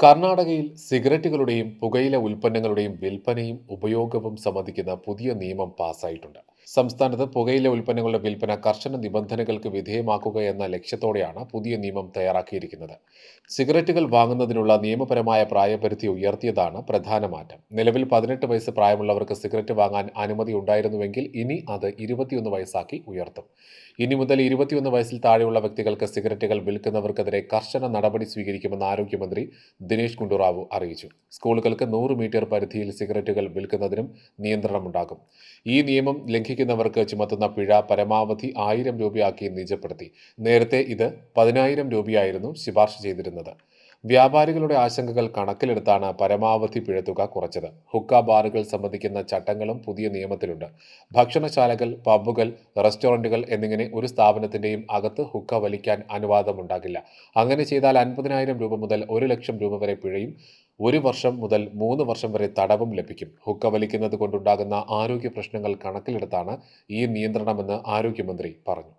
കർണാടകയിൽ സിഗരറ്റുകളുടെയും പുകയില ഉൽപ്പന്നങ്ങളുടെയും വിൽപ്പനയും ഉപയോഗവും സംബന്ധിക്കുന്ന പുതിയ നിയമം പാസായിട്ടുണ്ട് സംസ്ഥാനത്ത് പുകയില ഉൽപ്പന്നങ്ങളുടെ വിൽപ്പന കർശന നിബന്ധനകൾക്ക് വിധേയമാക്കുക എന്ന ലക്ഷ്യത്തോടെയാണ് പുതിയ നിയമം തയ്യാറാക്കിയിരിക്കുന്നത്. സിഗരറ്റുകൾ വാങ്ങുന്നതിനുള്ള നിയമപരമായ പ്രായപരിധി ഉയർത്തിയതാണ് പ്രധാന മാറ്റം. നിലവിൽ പതിനെട്ട് വയസ്സ് പ്രായമുള്ളവർക്ക് സിഗരറ്റ് വാങ്ങാൻ അനുമതി ഉണ്ടായിരുന്നുവെങ്കിൽ ഇനി അത് ഇരുപത്തിയൊന്ന് വയസ്സാക്കി ഉയർത്തും. ഇനി മുതൽ ഇരുപത്തിയൊന്ന് വയസ്സിൽ താഴെയുള്ള വ്യക്തികൾക്ക് സിഗരറ്റുകൾ വിൽക്കുന്നവർക്കെതിരെ കർശന നടപടി സ്വീകരിക്കുമെന്ന് ആരോഗ്യമന്ത്രി ദിനേശ് ഗുണ്ടുറാവു അറിയിച്ചു. സ്കൂളുകൾക്ക് നൂറ് മീറ്റർ പരിധിയിൽ സിഗരറ്റുകൾ വിൽക്കുന്നതിനും നിയന്ത്രണമുണ്ടാകും. ഈ നിയമം ലംഘിക്കുന്നവർക്ക് ചുമത്തുന്ന പിഴ പരമാവധി ആയിരം രൂപയാക്കി നിജപ്പെടുത്തി. നേരത്തെ ഇത് പതിനായിരം രൂപയായിരുന്നു ശുപാർശ ചെയ്തിരുന്നത്. വ്യാപാരികളുടെ ആശങ്കകൾ കണക്കിലെടുത്താണ് പരമാവധി പിഴത്തുക കുറച്ചത്. ഹുക്ക ബാറുകൾ സംബന്ധിക്കുന്ന ചട്ടങ്ങളും പുതിയ നിയമത്തിലുണ്ട്. ഭക്ഷണശാലകൾ പബ്ബുകൾ റെസ്റ്റോറന്റുകൾ എന്നിങ്ങനെ ഒരു സ്ഥാപനത്തിന്റെയും അകത്ത് ഹുക്ക വലിക്കാൻ അനുവാദമുണ്ടാകില്ല. അങ്ങനെ ചെയ്താൽ അൻപതിനായിരം രൂപ മുതൽ ഒരു ലക്ഷം രൂപ വരെ പിഴയും. ഒരു വർഷം മുതൽ മൂന്ന് വർഷം വരെ തടവും ലഭിക്കും. ഹുക്ക വലിക്കുന്നത് കൊണ്ടുണ്ടാകുന്ന ആരോഗ്യ പ്രശ്നങ്ങൾ കണക്കിലെടുത്താണ് ഈ നിയന്ത്രണമെന്ന് ആരോഗ്യമന്ത്രി പറഞ്ഞു.